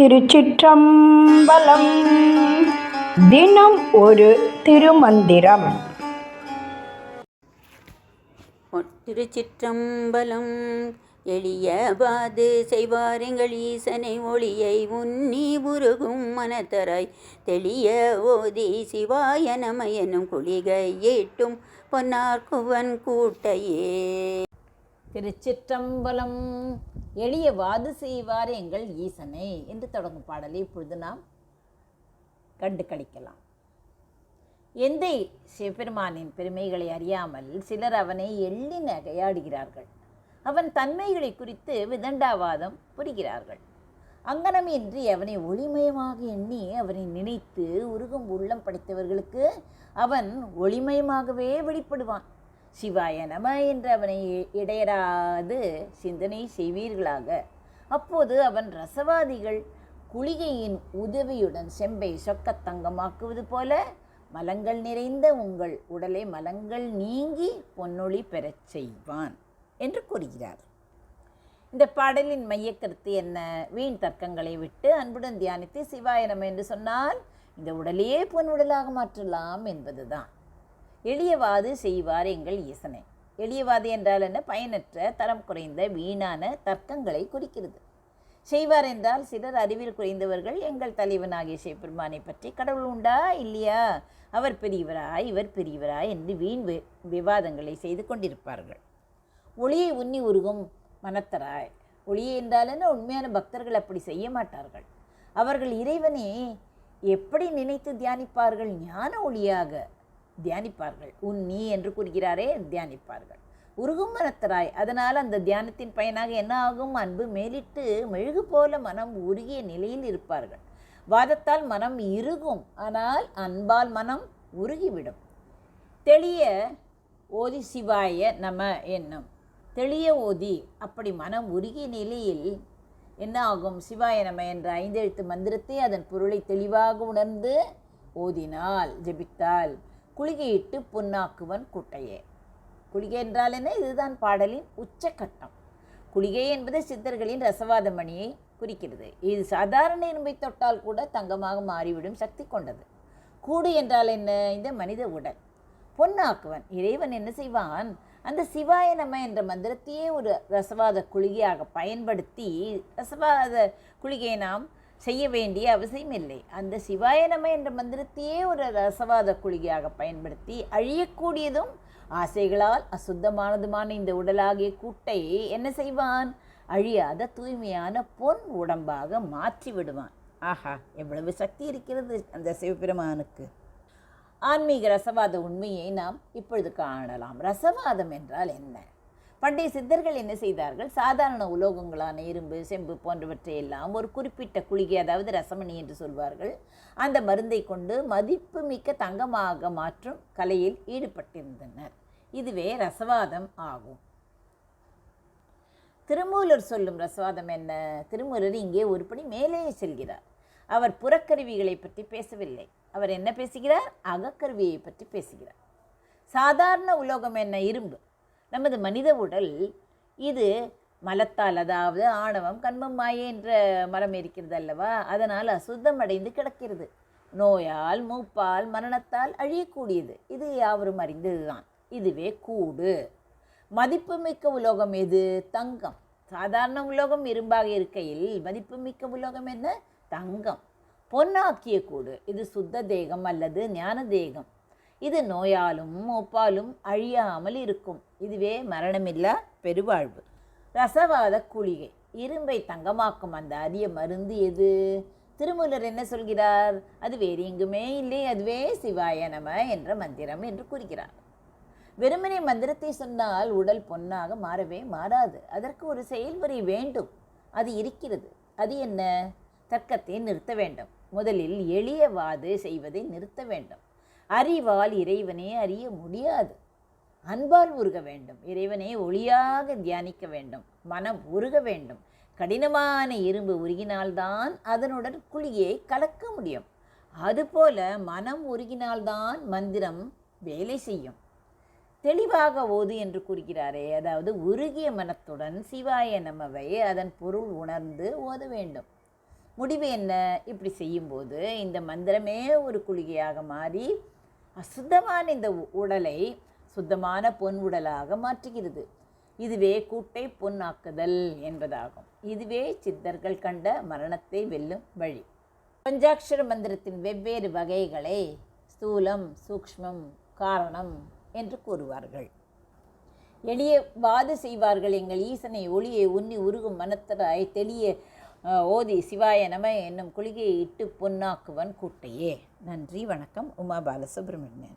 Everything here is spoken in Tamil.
திருச்சிற்றம்பலம். தினம் ஒரு திருமந்திரம். திருச்சிற்றம்பலம். எளியவாது செய்வாருங்கள் ஈசனை ஒளியை உன்னி உருகும் மனத்தராய் தெளிய ஓதி சிவாய நம எனும் குளிகை ஏட்டும் பொன்னார்குவன் கூட்டையே. திருச்சிற்றம்பலம். எளிய வாது செய்வார் எங்கள் ஈசனை என்று தொடங்கும் பாடலை இப்பொழுது நாம் கண்டு கழிக்கலாம் எந்தை சிவபெருமானின் பெருமைகளை அறியாமல் சிலர் அவனை எள்ளி நகையாடுகிறார்கள் அவன் தன்மைகளை குறித்து விதண்டாவாதம் புரிகிறார்கள். அங்கனமின்றி அவனை ஒளிமயமாக எண்ணி அவனை நினைத்து உருகும் உள்ளம் படைத்தவர்களுக்கு அவன் ஒளிமயமாகவே வெளிப்படுவான். சிவாய நம என்று அவனை இடையராது சிந்தனை செய்வீர்களாக. அப்போது அவன் ரசவாதிகள் குளிகையின் உதவியுடன் செம்பை சொக்க தங்கமாக்குவது போல மலங்கள் நிறைந்த உங்கள் உடலை மலங்கள் நீங்கி பொன்னொழி பெறச் செய்வான் என்று கூறுகிறார். இந்த பாடலின் மையக்கருத்து என்ன? வீண் தர்க்கங்களை விட்டு அன்புடன் தியானித்து சிவாயனம் என்று சொன்னால் இந்த உடலையே பொன் உடலாக மாற்றலாம் என்பதுதான். எளியவாது செய்வார் எங்கள் ஈசனை எளியவாது என்றால் என்ன? பயனற்ற தரம் குறைந்த வீணான தர்க்கங்களை குறிக்கிறது. செய்வார் என்றால் சிலர் அறிவில் குறைந்தவர்கள் எங்கள் தலைவனாகிய சிவபெருமானை பற்றி கடவுள் உண்டா? இல்லையா? அவர் பெரியவரா? இவர் பெரியவரா? என்று வீண் வி விவாதங்களை செய்து கொண்டிருப்பார்கள். ஒளியை உண்ணி உருகும் மனத்தராய். ஒளியை என்றால் என்ன? உண்மையான பக்தர்கள் அப்படி செய்ய மாட்டார்கள். அவர்கள் இறைவனை எப்படி நினைத்து தியானிப்பார்கள்? ஞான ஒளியாக. தியானிப்பார்கள். உன் நீ என்று கூறுகிறாரே தியானிப்பார்கள். உருகும் மனத்தராய் அதனால் அந்த தியானத்தின் பயனாக என்ன ஆகும்? அன்பு மேலிட்டு மெழுகு போல மனம் உருகிய நிலையில் இருப்பார்கள். வாதத்தால் மனம் இறுகும் ஆனால் அன்பால் மனம் உருகிவிடும். தெளிய ஓதி சிவாய நம என்னும். தெளிய ஓதி அப்படி மனம் உருகிய நிலையில் என்ன ஆகும்? சிவாய நம என்ற ஐந்தெழுத்து மந்திரத்தை அதன் பொருளை தெளிவாக உணர்ந்து ஓதினால் ஜெபித்தால் குளிகையிட்டு பொன்னாக்குவன் குட்டையே. குளிகை என்றால் என்ன? இதுதான் பாடலின் உச்சக்கட்டம் குளிகை என்பது சித்தர்களின் ரசவாத மணியை குறிக்கிறது. இது சாதாரண இரும்பை தொட்டால் கூட தங்கமாக மாறிவிடும் சக்தி கொண்டது. கூடு என்றால் என்ன? இந்த மனித உடல். பொன்னாக்குவன். இறைவன் என்ன செய்வான்? அந்த சிவாய நம என்ற மந்திரத்தையே ஒரு ரசவாத குளிகையாக பயன்படுத்தி ரசவாத குளிகையை நாம் செய்ய வேண்டிய அவசியம் இல்லை. அந்த சிவாய நம என்ற மந்திரத்தையே ஒரு ரசவாத குழியாக பயன்படுத்தி அழியக்கூடியதும் ஆசைகளால் அசுத்தமானதுமான இந்த உடலாகிய கூட்டை என்ன செய்வான்? அழியாத தூய்மையான பொன் உடம்பாக மாற்றி விடுவான். ஆஹா எவ்வளவு சக்தி இருக்கிறது அந்த சிவபெருமானுக்கு. ஆன்மீக ரசவாத உண்மையை நாம் இப்பொழுது காணலாம். ரசவாதம் என்றால் என்ன? பண்டைய சித்தர்கள் என்ன செய்தார்கள்? சாதாரண உலோகங்களான இரும்பு செம்பு போன்றவற்றை எல்லாம் ஒரு குறிப்பிட்ட குளிகை அதாவது ரசமணி என்று சொல்வார்கள். அந்த மருந்தை கொண்டு மதிப்பு மிக்க தங்கமாக மாற்றும் கலையில் ஈடுபட்டிருந்தனர். இதுவே ரசவாதம் ஆகும். திருமூலர் சொல்லும் ரசவாதம் என்ன? திருமூலர் இங்கே ஒருபடி மேலே செல்கிறார். அவர் புறக்கருவிகளை பற்றி பேசவில்லை. அவர் என்ன பேசுகிறார்? அகக்கருவியை பற்றி பேசுகிறார். சாதாரண உலோகம் என்ன? இரும்பு. நமது மனித உடல் இது மலத்தால் அதாவது ஆணவம் கண்மம் மாயே என்ற மரம் இருக்கிறது அல்லவா? அதனால் அசுத்தம் அடைந்து கிடக்கிறது. நோயால் மூப்பால் மரணத்தால் அழியக்கூடியது. இது யாவரும் அறிந்ததுதான். இதுவே கூடு. மதிப்புமிக்க உலோகம் எது? தங்கம். சாதாரண உலோகம் இரும்பாக இருக்கையில் மதிப்புமிக்க உலோகம் என்ன? தங்கம். பொன்னாக்கிய கூடு. இது சுத்த தேகம் அல்லது ஞான தேகம். இது நோயாலும் ஒப்பாலும் அழியாமல் இருக்கும். இதுவே மரணமில்லா பெருவாழ்வு. ரசவாத குளிகை. இரும்பை தங்கமாக்கும் அந்த அரிய மருந்து எது? திருமூலர் என்ன சொல்கிறார்? அது வேறு எங்குமே இல்லை. அதுவே சிவாய நம என்ற மந்திரம் என்று கூறுகிறார். வெறுமனை மந்திரத்தை சொன்னால் உடல் பொன்னாக மாறவே மாறாது. அதற்கு ஒரு செயல்முறை வேண்டும். அது இருக்கிறது. அது என்ன? தர்க்கத்தை நிறுத்த வேண்டும். முதலில் எளியவாது செய்வதை நிறுத்த வேண்டும். அறிவால் இறைவனை அறிய முடியாது. அன்பால் உருக வேண்டும். இறைவனை ஒளியாக தியானிக்க வேண்டும். மனம் உருக வேண்டும். கடினமான இரும்பு உருகினால்தான் அதனுடன் குழியை கலக்க முடியும். அதுபோல மனம் உருகினால்தான் மந்திரம் வேலை செய்யும். தெளிவாக ஓது என்று கூறுகிறாரே அதாவது உருகிய மனத்துடன் சிவாய நமவை அதன் பொருள் உணர்ந்து ஓத வேண்டும். முடிவு என்ன? இப்படி செய்யும்போது இந்த மந்திரமே ஒரு குளிகையாக மாறி அசுத்தமான இந்த உ- உடலை சுத்தமான பொன் உடலாக மாற்றுகிறது. இதுவே கூட்டை பொன்னாக்குதல் என்பதாகும். இதுவே சித்தர்கள் கண்ட மரணத்தை வெல்லும் வழி. பஞ்சாட்சர மந்திரத்தின் வெவ்வேறு வகைகளை ஸ்தூலம் சூக்ஷ்மம் காரணம் என்று கூறுவார்கள். எளிய வாது செய்வார்கள் எங்கள் ஈசனை ஒளியை உண்ணி உருகும் மனத்தராய் தெளிய ஓதி சிவாய நம என்னும் குளிகையை இட்டு பொன்னாக்குவன் கூட்டையே. நன்றி வணக்கம். உமா பாலசுப்ரமணியன்.